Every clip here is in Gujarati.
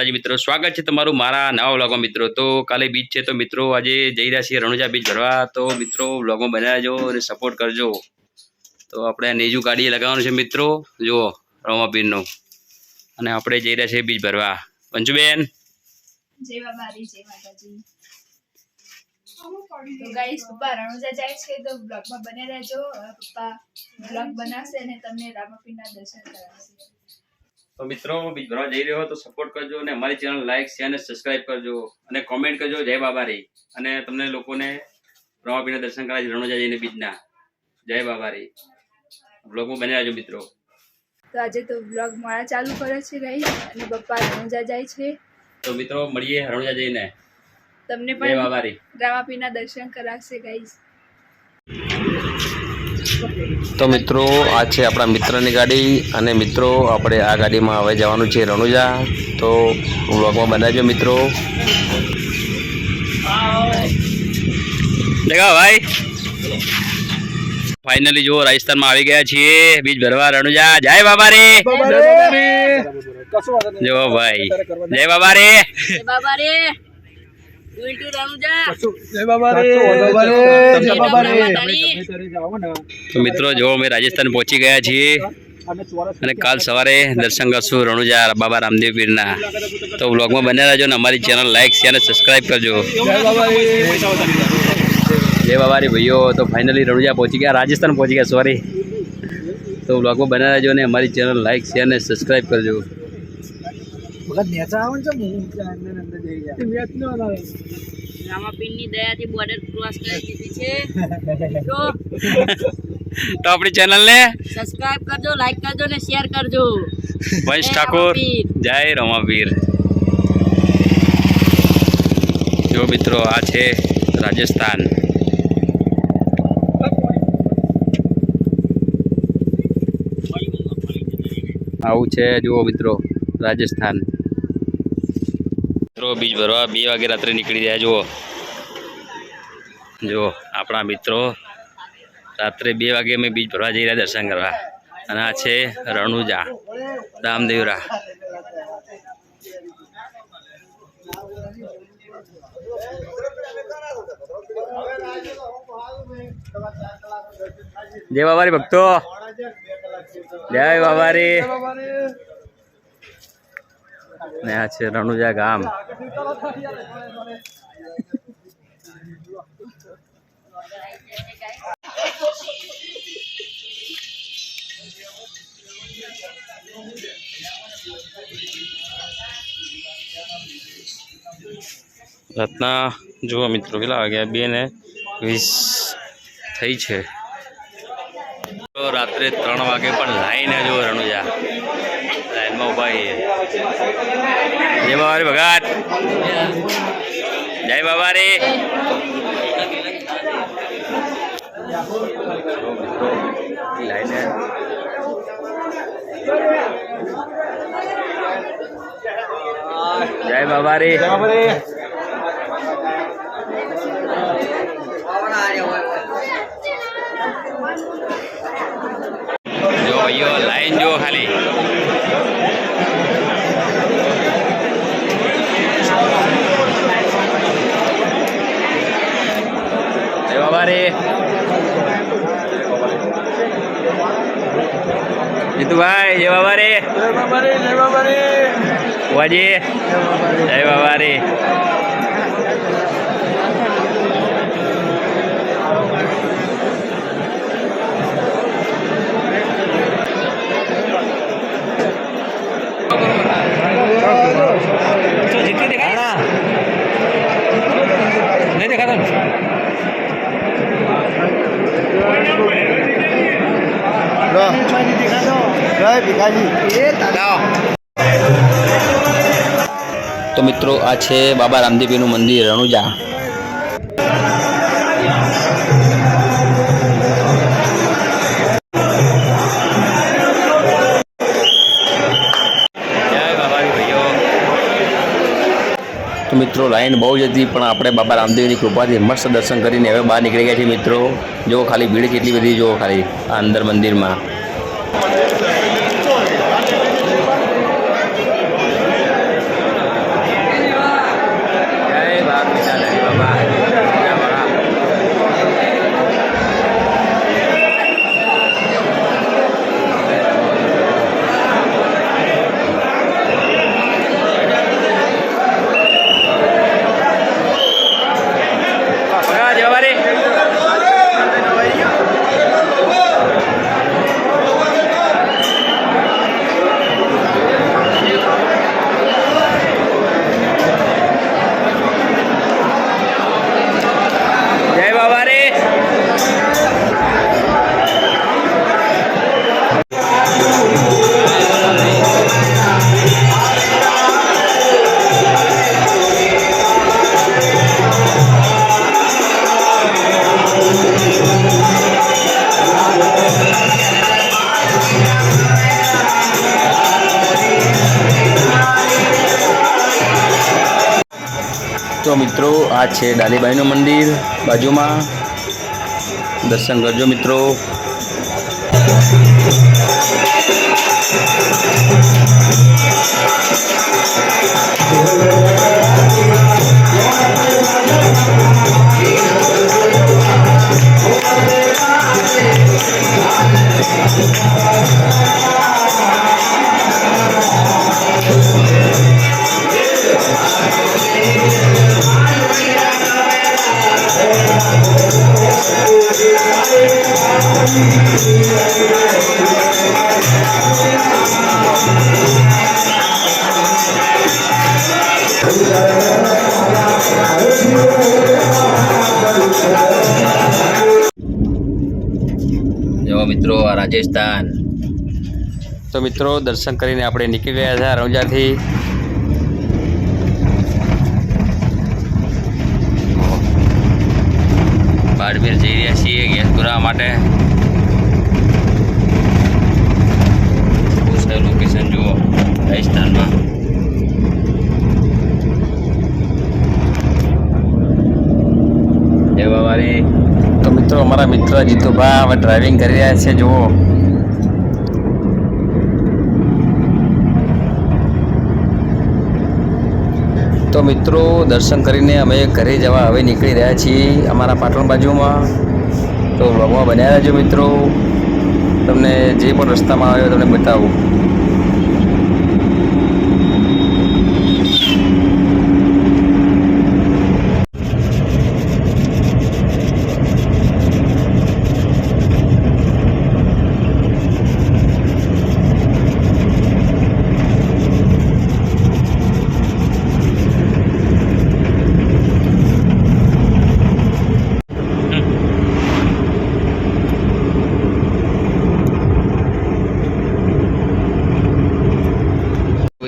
માતાજી મિત્રો, સ્વાગત છે તમારું મારા નવા વ્લોગમાં મિત્રો. તો કાલે બીચ છે, તો મિત્રો આજે જઈ રહ્યા છીએ રણુજા બીચ ભરવા. તો મિત્રો, વ્લોગમાં બનાવજો અને સપોર્ટ કરજો. તો આપણે નેજુ ગાડીએ લગાવવાનું છે મિત્રો. જુઓ રમાપીરનું અને આપણે જઈ રહ્યા છીએ બીચ ભરવા. પંચુબેન? તો ગાઈસ પપ્પા રણુજા જાય છે, તો બ્લોગમાં બને રહેજો. પપ્પા બ્લોગ બનાવશે અને તમને રામાપીરના દર્શન કરાવશે. તો મિત્રો ભરવા જઈ રહ્યો તો સપોર્ટ કરજો અને અમારી ચેનલ લાઈક શેર અને સબસ્ક્રાઇબ કરજો અને કોમેન્ટ કરજો જય બાબારી. અને તમને લોકોને રમાપીરના દર્શન કરાવજો રણોજા જઈને બીજના. જય બાબારી. બ્લોગમાં બની રહેજો મિત્રો. તો આજે તો બ્લોગ મારા ચાલુ કરે છે ગાઈસ અને પપ્પા રણોજા જાય છે. તો મિત્રો મળીએ રણોજા જઈને તમને જય પણ બાબારી. રામાપીરના દર્શન કરાવશે ગાઈસ. તો મિત્રો આ છે આપણા મિત્રની ગાડી અને મિત્રો આપણે આ ગાડીમાં હવે જવાનું છે રણુજા. તો વ્લોગમાં બનાવજો મિત્રો. દેખા ભાઈ. ફાઇનલી જો રાજસ્થાનમાં આવી ગયા છીએ. બીજ ભરવા રણુજા. જય બાબા રે જો ભાઈ જય બાબા રે બાબા રે ઉલટુ રણુજા તો મિત્રો જો અમે રાજસ્થાન પહોંચી ગયા છીએ. અને કાલ સવારે દર્શન કરશું રણુજા બાબા રામદેવ પીરના. તો વ્લોગમાં બન્યા રહેજો ને અમારી ચેનલ લાઈક શેર અને સબસ્ક્રાઈબ કરજો. જય બાબા રે. ભાઈઓ. તો ફાઇનલી રણુજા પહોંચી ગયા રાજસ્થાન પહોંચી ગયા સોરી તો વ્લોગમાં બન્યા રહેજો ને અમારી ચેનલ લાઈક શેર અને સબસ્ક્રાઈબ કરજો. રામાપીરની દયાથી બોર્ડર ક્રોસ કરી દીધી છે. તો તો આપણી ચેનલને સબસ્ક્રાઇબ કરજો લાઈક કરજો ને શેર કરજો. વંશ જય ઠાકોર. રામાપીર. જય રમાવીર જો મિત્રો આ છે રાજસ્થાન. આવું છે જુઓ મિત્રો રાજસ્થાન. મિત્રો, બીજ ભરવા બે વાગે રાત્રે નીકળી જાય, જુઓ. જુઓ, આપણા મિત્રો રાત્રે બે વાગે અમે બીજ ભરવા જઈ રહ્યા દર્શન કરવા. અને આ છે રણુજા, રામદેવરા. જય બાબારી ભક્તો. જય બાબારી. ને આ છે, રણુજા ગામ. રત્ના, જુઓ મિત્રો, કેટલા વાગ્યા બે ને વીસ થઈ છે. રાત્રે ત્રણ વાગે પણ લાઈને જુઓ રણુજા. લાઈનમાં ઊભા છીએ જય બાબા રે ભગત જય બાબા રે લાઈને જય બાબા રે જો ભાઈઓ લાઈન જો ખાલી જય બાબા રે જીતુભાઈ જય બાબા રે વાજી જય બાબા રે તો મિત્રો, આ છે બાબા રામદેવજીનું મંદિર, રણુજા. તો મિત્રો, લાઈન બહુ જ હતી, પણ આપણે બાબા રામદેવની કૃપાથી મસ્ત દર્શન કરીને હવે બહાર નીકળી ગયા છીએ મિત્રો. જો ખાલી ભીડ કેટલી બધી જો ખાલી આ અંદર મંદિરમાં. આ છે ડાલીબાઈનું મંદિર બાજુમાં દર્શન કરજો મિત્રો મિત્રો, આ રાજસ્થાન. તો મિત્રો, દર્શન કરીને આપણે નીકળી રહ્યા હતા રણુજાથી. બાડમેર જઈ રહ્યા છીએ ગેસ પુરાવા માટે. બહુ સારું લોકેશન જુઓ, રાજસ્થાનમાં જય બાબારી તો મિત્રો, અમારા મિત્ર જીતુભા હવે ડ્રાઇવિંગ કરી રહ્યા છે, જુઓ. તો મિત્રો, દર્શન કરીને અમે ઘરે જવા હવે નીકળી રહ્યા છીએ અમારા પાટણ બાજુમાં. તો વ્લોગમાં બન્યા રહેજો મિત્રો. તમને જે પણ રસ્તામાં આવ્યો તમને બતાવું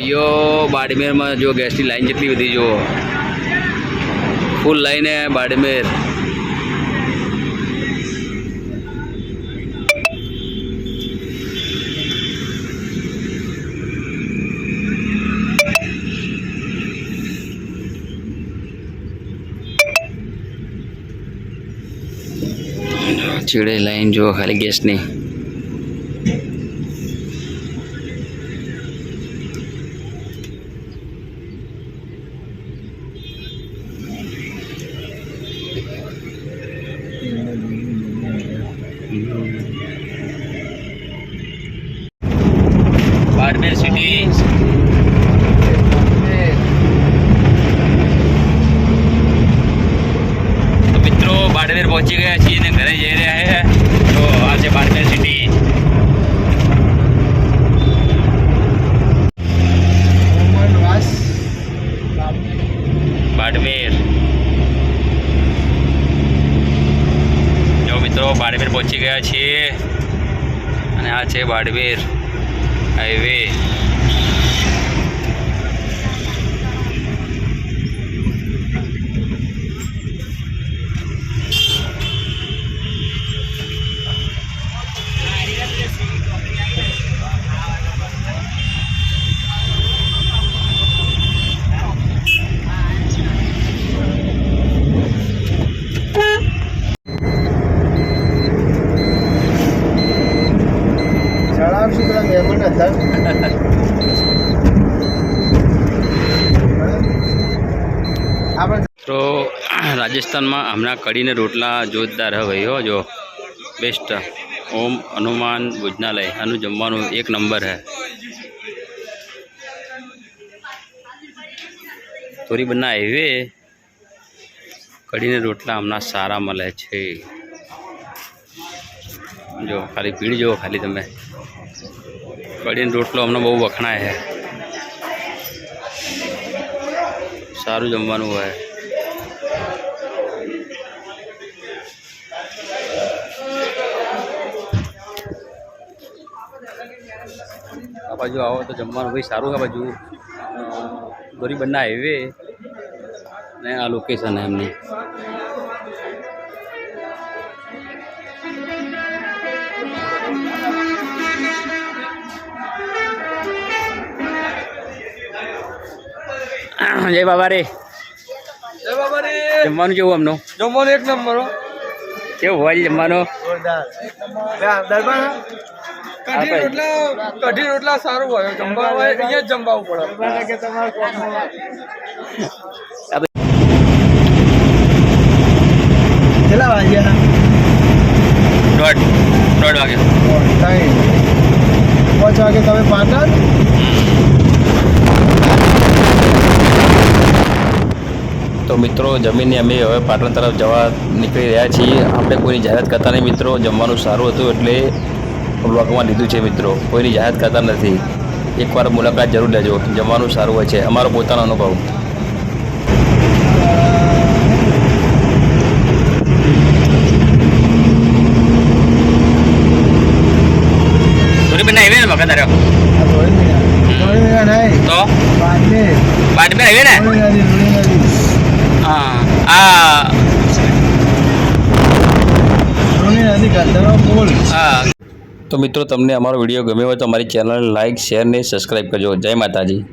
ભાઈઓ બાડમેરમાં જો ગેસની લાઈન જેટલી બધી જુઓ ફૂલ લાઈન હે બાડમેર ચીડે લાઈન જુઓ ખાલી ગેસની બાડમેર સિટી તો મિત્રો બાડમેર પહોંચી ગયા છીએ ને ઘરે જઈ રહ્યા છે તો આ છે બાડમેર સિટી બાડમેર જો મિત્રો બાડમેર પહોંચી ગયા છીએ અને આ છે બાડમેર હાઈવે. મહેમાન હતા તો રાજસ્થાનમાં હમણાં કઢીને રોટલા જોરદાર હે, જો. બેસ્ટ ઓમ હનુમાન ભોજનાલય, આનું જમવાનું એક નંબર હે. થોડી બના હાઈવે કઢીને રોટલા હમણાં સારા મળે છે. જો, ખાલી ભીડ જુઓ ખાલી તમે. કઢીને રોટલો હમણાં બહુ વખણાય છે સારું જમવાનું હોય આ બાજુ આવો તો જમવાનું ભાઈ સારું આ બાજુ ગરીબના હાઈવે ને આ લોકેશન હે એમની જય બાબા રે જમવાનું કેવું આમનું? જમવાનું એક નંબર. કેવું હોય જમવાનું? કઢી રોટલા કઢી રોટલા સારું હોય. જમવા હોય અહીંયા જ જમવાવું પડે. કે તમારે કેટલા વાગ્યા દોઢ દોઢ વાગે ત્રણ પાંચ વાગે તમે પાટણ તો મિત્રો જમીને અમે હવે પાટણ તરફ જવા નીકળી રહ્યા છીએ. આપણે કોઈની જાહેરાત કરતા નહીં મિત્રો જમવાનું સારું હતું એટલે બ્લોગમાં લીધું છે મિત્રો. કોઈની જાહેરાત કરતા નથી. એકવાર મુલાકાત જરૂર લેજો. જમવાનું સારું હોય છે. અમારો પોતાનો અનુભવ. તો? હાઈવે ને? આવ્યો તારો આ હા. તો મિત્રો, તમને અમારો વીડિયો ગમ્યો હોય તો અમારી ચેનલને લાઇક શેર ને સબસ્ક્રાઈબ કરજો. જય માતાજી.